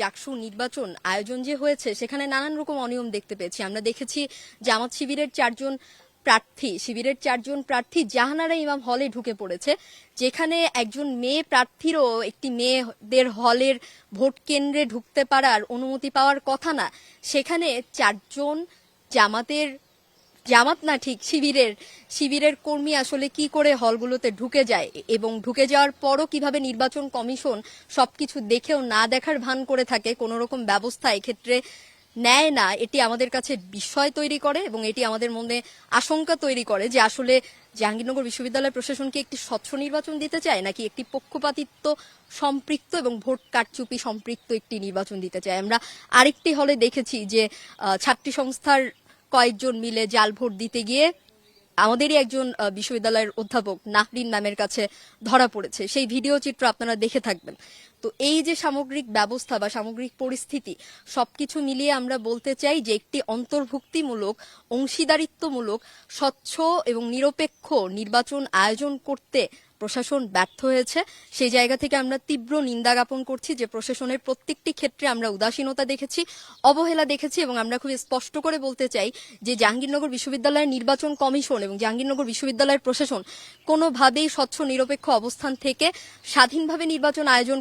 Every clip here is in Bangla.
জাকসু নির্বাচন আয়োজন যে হয়েছে, সেখানে নানান রকম অনিয়ম দেখতে পেয়েছি। আমরা দেখেছি জামাত শিবিরের চারজন প্রার্থী, শিবিরের চারজন প্রার্থী জাহানারা ইমাম হলে ঢুকে পড়েছে, যেখানে একজন মেয়ে প্রার্থীরও একটি মেয়েদের হলের ভোট কেন্দ্রে ঢুকতে পারার অনুমতি পাওয়ার কথা না। সেখানে চারজন জামাতের জামাত না ঠিক শিবিরের শিবিরের কর্মী আসলে কি করে হলগুলোতে ঢুকে যায় এবং ঢুকে যাওয়ার পরও কীভাবে নির্বাচন কমিশন সবকিছু দেখেও না দেখার ভান করে থাকে কোনো রকম ব্যবস্থা এক্ষেত্রে নেয় না, এটি আমাদের কাছে বিস্ময় তৈরি করে এবং এটি আমাদের মনে আশঙ্কা তৈরি করে যে আসলে জাহাঙ্গীরনগর বিশ্ববিদ্যালয় প্রশাসন কি একটি স্বচ্ছ নির্বাচন দিতে চায়, নাকি একটি পক্ষপাতিত্ব সম্পৃক্ত এবং ভোট কারচুপি সম্পৃক্ত একটি নির্বাচন দিতে চায়? আমরা আরেকটি হলে দেখেছি যে ছাত্রী সংস্থার কয়েকজন মিলে জাল ভোট দিতে গিয়ে আমাদেরই একজন বিশ্ববিদ্যালয়ের অধ্যাপক নাহরিন নামের কাছে ধরা পড়েছে। সেই ভিডিও চিত্র আপনারা দেখে থাকবেন। তো এই যে সামগ্রিক ব্যবস্থা বা সামগ্রিক পরিস্থিতি, সবকিছু মিলিয়ে আমরা বলতে চাই যে একটি অন্তর্ভুক্তিমূলক, অংশীদারিত্বমূলক, স্বচ্ছ এবং নিরপেক্ষ নির্বাচন আয়োজন করতে প্রশাসন ব্যর্থ হয়েছে। সেই জায়গা থেকে আমরা তীব্র নিন্দা জ্ঞাপন করছি যে প্রশাসনের প্রত্যেকটি ক্ষেত্রে আমরা উদাসীনতা দেখেছি, অবহেলা দেখেছি এবং আমরা খুব স্পষ্ট করে বলতে চাই যে জাহাঙ্গীরনগর বিশ্ববিদ্যালয়ের নির্বাচন কমিশন এবং জাহাঙ্গীরনগর বিশ্ববিদ্যালয়ের প্রশাসন কোনোভাবেই স্বচ্ছ, নিরপেক্ষ অবস্থান থেকে স্বাধীনভাবে নির্বাচন আয়োজন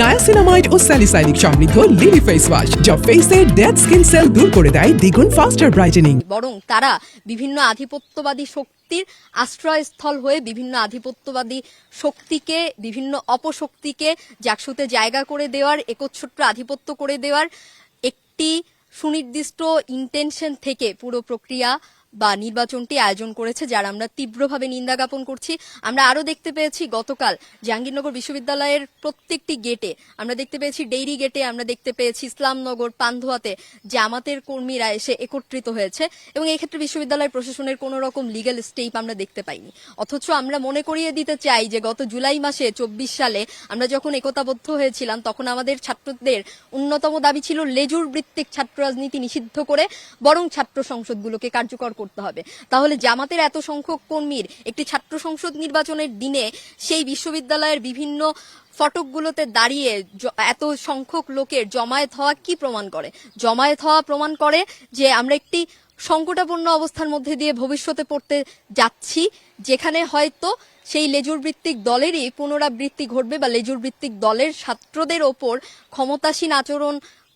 নায়াসিনামাইড ও স্যালিসাইলিক সমৃদ্ধ লিলি ফেস ওয়াশ যা ফেসের ডেড স্কিন সেল দূর করে দেয় দ্বিগুণ ফাস্টার ব্রাইটেনিং বরং তারা বিভিন্ন আধিপত্যবাদী শক্তির আশ্রয়স্থল হয়ে বিভিন্ন আধিপত্যবাদী শক্তিকে বিভিন্ন অপশক্তিকে জাকসুতে জায়গা করে দেওয়ার একচ্ছত্র আধিপত্য করে দেওয়ার একটি সুনির্দিষ্ট ইন্টেনশন থেকে পুরো প্রক্রিয়া বা নির্বাচনটি আয়োজন করেছে, যার আমরা তীব্রভাবে নিন্দা জ্ঞাপন করছি। আমরা আরও দেখতে পেয়েছি গতকাল জাহাঙ্গীরনগর বিশ্ববিদ্যালয়ের প্রত্যেকটি গেটে, আমরা দেখতে পেয়েছি ডেইরি গেটে, আমরা দেখতে পেয়েছি ইসলামনগর, পান্ধুয়াতে জামাতের কর্মীরা এসে একত্রিত হয়েছে এবং এই ক্ষেত্রে বিশ্ববিদ্যালয় প্রশাসনের কোনো রকম লিগ্যাল স্টেপ আমরা দেখতে পাইনি। অথচ আমরা মনে করিয়ে দিতে চাই যে গত জুলাই মাসে চব্বিশ সালে আমরা যখন একতাবদ্ধ হয়েছিলাম, তখন আমাদের ছাত্রদের অন্যতম দাবি ছিল লেজুর ভিত্তিক ছাত্র রাজনীতি নিষিদ্ধ করে, বরং ছাত্র সংসদগুলোকে কার্যকর হবে। তাহলে জামাতের এত সংখ্যক কর্মীর একটি ছাত্র সংসদ নির্বাচনের দিনে সেই বিশ্ববিদ্যালয়ের বিভিন্ন ফটকগুলোতে দাঁড়িয়ে এত সংখ্যক লোকের জমায়েত হওয়া কি প্রমাণ করে? জমায়েত হওয়া প্রমাণ করে যে আমরা একটি সংকটাপূর্ণ অবস্থার মধ্যে দিয়ে ভবিষ্যতে পড়তে যাচ্ছি, যেখানে হয়তো সেই লেজুর ভিত্তিক দলেরই পুনরাবৃত্তি ঘটবে বা লেজুর ভিত্তিক দলের ছাত্রদের ওপর ক্ষমতাসীন আচরণ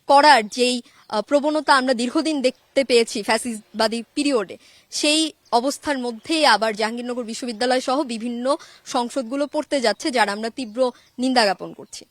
করার যেই প্রবণতা আমরা দীর্ঘদিন দেখতে পেয়েছি ফ্যাসিসবাদী পিরিয়ডে। সেই অবস্থার মধ্যেই আবার জাহাঙ্গীরনগর বিশ্ববিদ্যালয় সহ বিভিন্ন সংসদগুলো পড়তে যাচ্ছে, যার আমরা তীব্র নিন্দা জ্ঞাপন করছি।